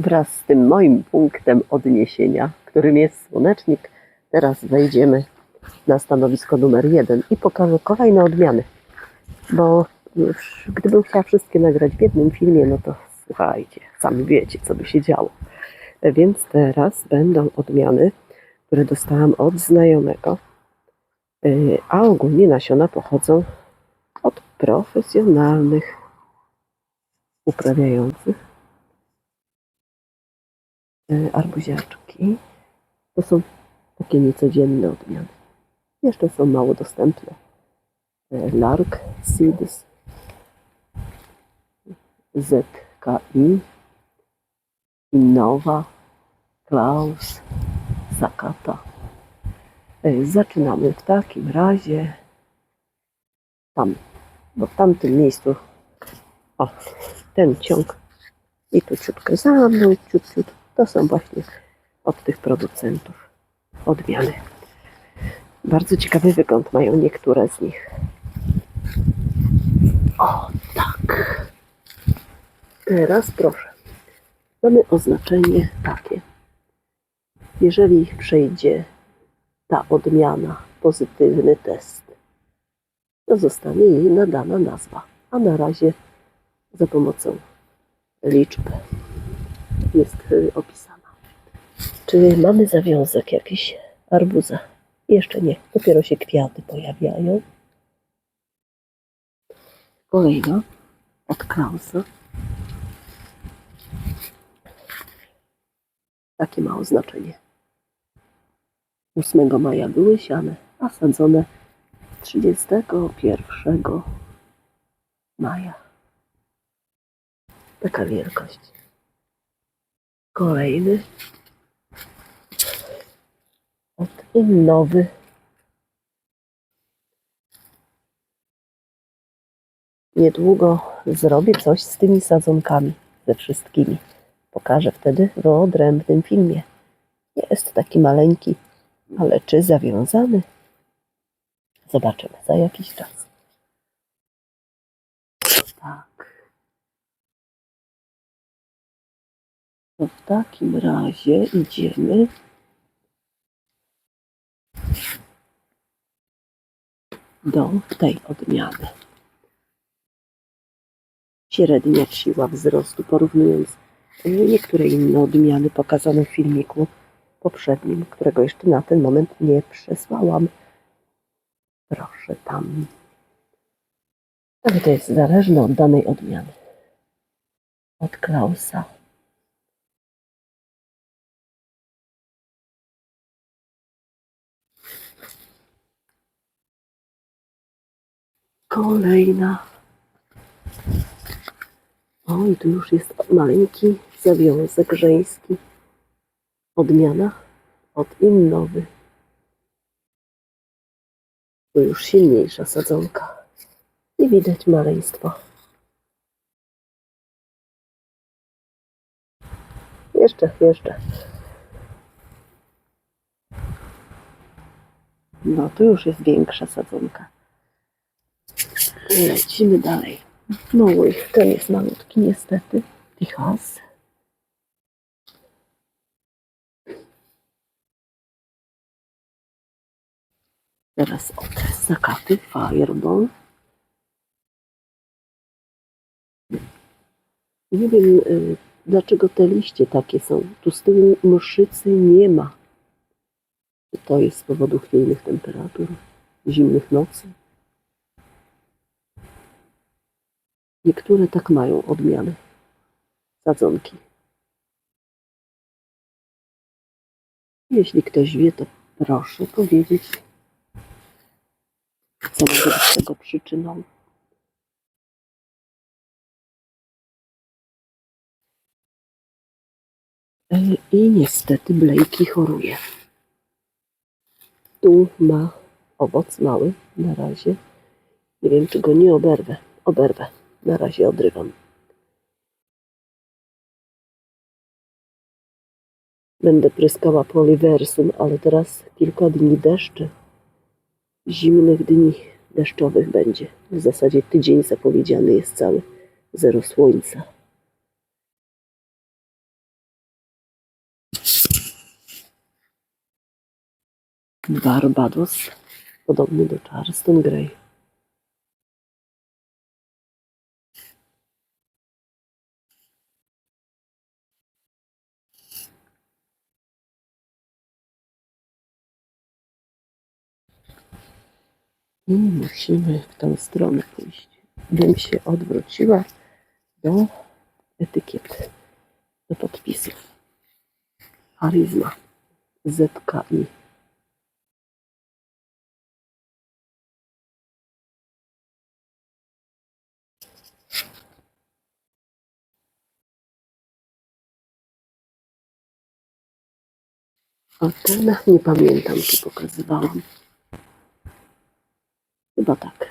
Wraz z tym moim punktem odniesienia, którym jest słonecznik, teraz wejdziemy na stanowisko numer jeden i pokażę kolejne odmiany. Bo już, gdybym chciała wszystkie nagrać w jednym filmie, no to słuchajcie, sami wiecie, co by się działo. Więc teraz będą odmiany, które dostałam od znajomego, Yy, a ogólnie nasiona pochodzą od profesjonalnych uprawiających arbuziaczki. To są takie niecodzienne odmiany. Jeszcze są mało dostępne. Yy, Lark Seeds ZKI Innova Klaus Zakata. E, Zaczynamy w takim razie tam, bo w tamtym miejscu, o, ten ciąg i tu ciutkę za mną, ciut, ciut, to są właśnie od tych producentów odmiany. Bardzo ciekawy wygląd mają niektóre z nich. O, tak. Teraz proszę. Mamy oznaczenie takie. Jeżeli przejdzie ta odmiana pozytywny test, to zostanie jej nadana nazwa. A na razie za pomocą liczb jest y, opisana. Czy mamy zawiązek jakiś arbuza? Jeszcze nie. Dopiero się kwiaty pojawiają. Kolejna od Klausa. Takie ma oznaczenie. 8 maja były siane, a sadzone 31 maja. Taka wielkość. Kolejny od Innowy. Niedługo zrobię coś z tymi sadzonkami, ze wszystkimi. Pokażę wtedy w odrębnym filmie. Jest taki maleńki, ale czy zawiązany? Zobaczymy za jakiś czas. Tak. To w takim razie idziemy do tej odmiany. Średnia siła wzrostu, porównując niektóre inne odmiany pokazane w filmiku poprzednim, którego jeszcze na ten moment nie przesłałam. Proszę tam. Ale to jest zależne od danej odmiany. Od Klausa. Kolejna. O, i tu już jest maleńki zawiązek żeński. Odmiana od innowy. Tu już silniejsza sadzonka. I widać maleństwo. Jeszcze, jeszcze. No, tu już jest większa sadzonka. Lecimy dalej. I ten jest malutki niestety. Tichas. Teraz od zakaty Fireball. Nie wiem, y, dlaczego te liście takie są. Tu z tyłu mszycy nie ma. To jest z powodu chwiejnych temperatur, zimnych nocy? Niektóre tak mają odmiany sadzonki. Jeśli ktoś wie, to proszę powiedzieć, co może być tego przyczyną. I niestety Blakey choruje. Tu ma owoc mały na razie. Nie wiem, czy go nie oberwę. Oberwę na razie odrywam. Będę pryskała poliwersum, ale teraz kilka dni deszczy. Zimnych dni deszczowych będzie. W zasadzie tydzień zapowiedziany jest cały. Zero słońca. Barbados, podobny do Charleston Grey. I musimy w tą stronę pójść. Bym się odwróciła do etykiet, do podpisów. Charyzma. ZKI. A ten nie pamiętam, czy pokazywałam. Chyba tak.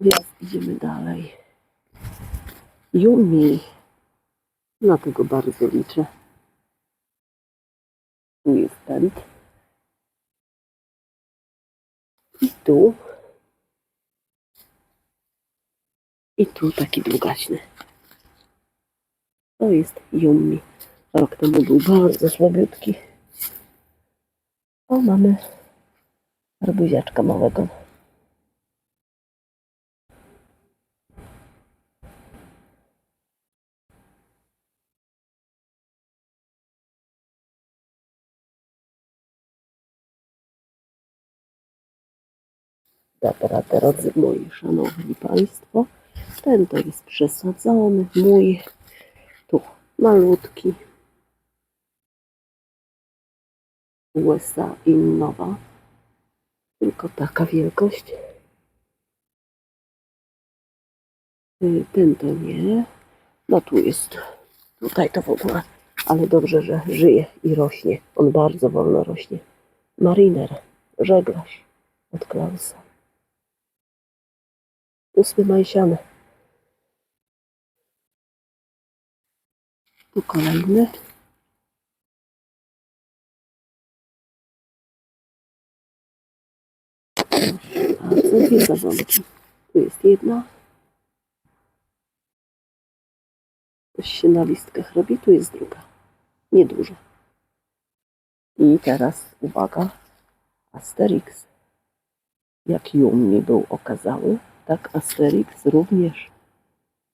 Więc idziemy dalej. Yumi. Na tego bardzo liczę. Tu jest pęd. I tu. I tu taki długaśny. To jest Yumi. Rok temu był bardzo słabiutki. O, mamy arbuziaczka małego. Dobra, drodzy moi szanowni państwo, ten to jest przesadzony, mój. Tu malutki USA Innowa, tylko taka wielkość. Y, Ten to nie, no tu jest, tutaj to w ogóle, ale dobrze, że żyje i rośnie, on bardzo wolno rośnie. Mariner, żeglarz od Klausa. Ósmy majsiany. Tu kolejny. Co dwie. Tu jest jedna. Coś się na listkach robi, tu jest druga. Niedużo. I teraz uwaga, Asterix. Jak Jumni był okazały, tak Asterix również.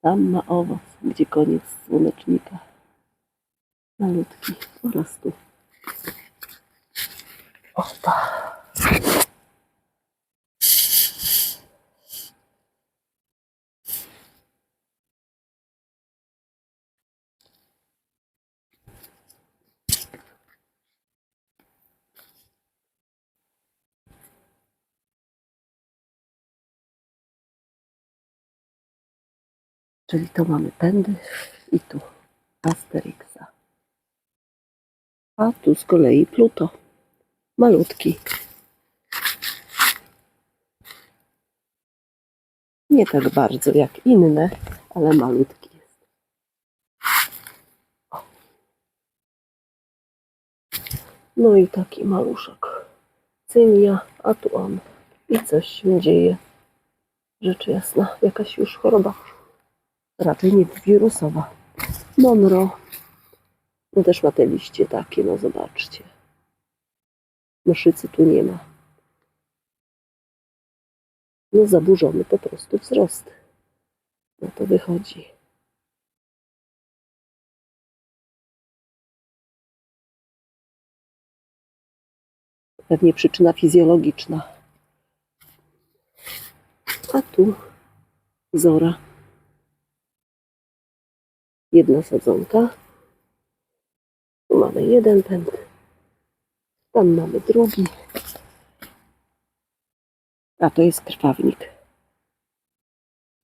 Tam ma owoc, gdzie koniec słonecznika. Malutki, oraz tu. Opa. Czyli to mamy pędy i tu Asterixa. A tu z kolei Pluto. Malutki. Nie tak bardzo jak inne, ale malutki jest. No i taki maluszek. Cynia, a tu on. I coś się dzieje. Rzecz jasna, jakaś już choroba raczej nie wirusowa. Monro. No też ma te liście takie, no zobaczcie. Mszycy tu nie ma. No zaburzony po prostu wzrost. No to wychodzi. Pewnie przyczyna fizjologiczna. A tu Zora jedna sadzonka. Tu mamy jeden pęd. Tam mamy drugi. A to jest krwawnik.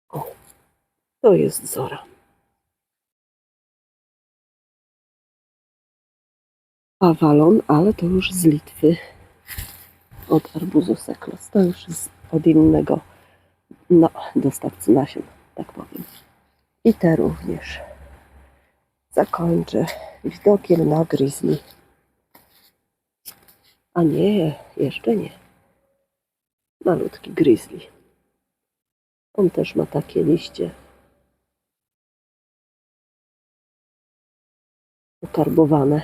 O, to jest Zora. Avalon, ale to już z Litwy. Od arbuzu seklos. To już jest od innego no, dostawcy nasion, tak powiem. I te również zakończę widokiem na grizzly. A nie, jeszcze nie. Malutki grizzly. On też ma takie liście. pokarbowane.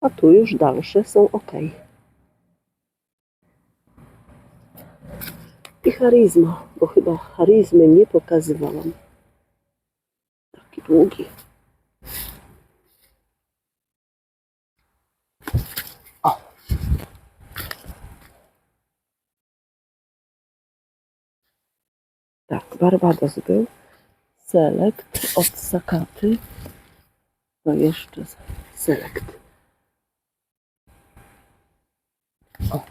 A tu już dalsze są ok. I charizma, bo chyba charizmy nie pokazywałam. Długi. Tak, Barbados był. Select od Sakaty. To jeszcze Select. O.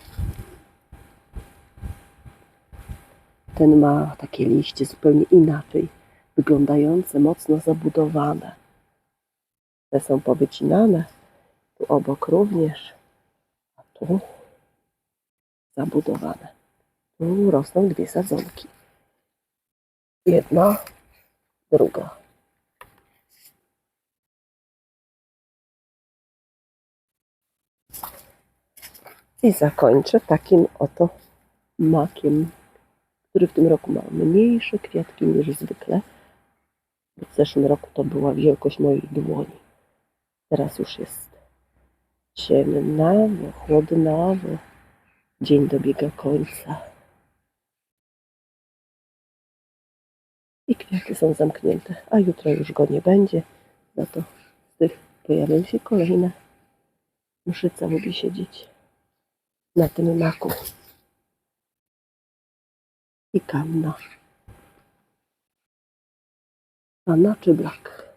Ten ma takie liście zupełnie inaczej wyglądające, mocno zabudowane. Te są powycinane. Tu obok również. A tu zabudowane. Tu rosną dwie sadzonki. Jedna, druga. I zakończę takim oto makiem, który w tym roku ma mniejsze kwiatki niż zwykle. W zeszłym roku to była wielkość mojej dłoni. Teraz już jest ciemnawo, chłodnawo. Dzień dobiega końca. I kwiaty są zamknięte, a jutro już go nie będzie. Za to z tych pojawią się kolejne. Mszyca lubi siedzieć na tym maku. I kamna. Anna czy Black.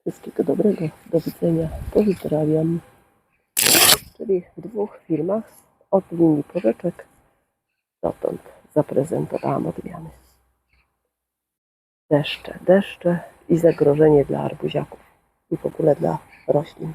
Wszystkiego dobrego. Do widzenia. Pozdrawiam. Czyli w dwóch firmach od linii porzeczek dotąd zaprezentowałam odmiany. Deszcze, deszcze i zagrożenie dla arbuziaków i w ogóle dla roślin.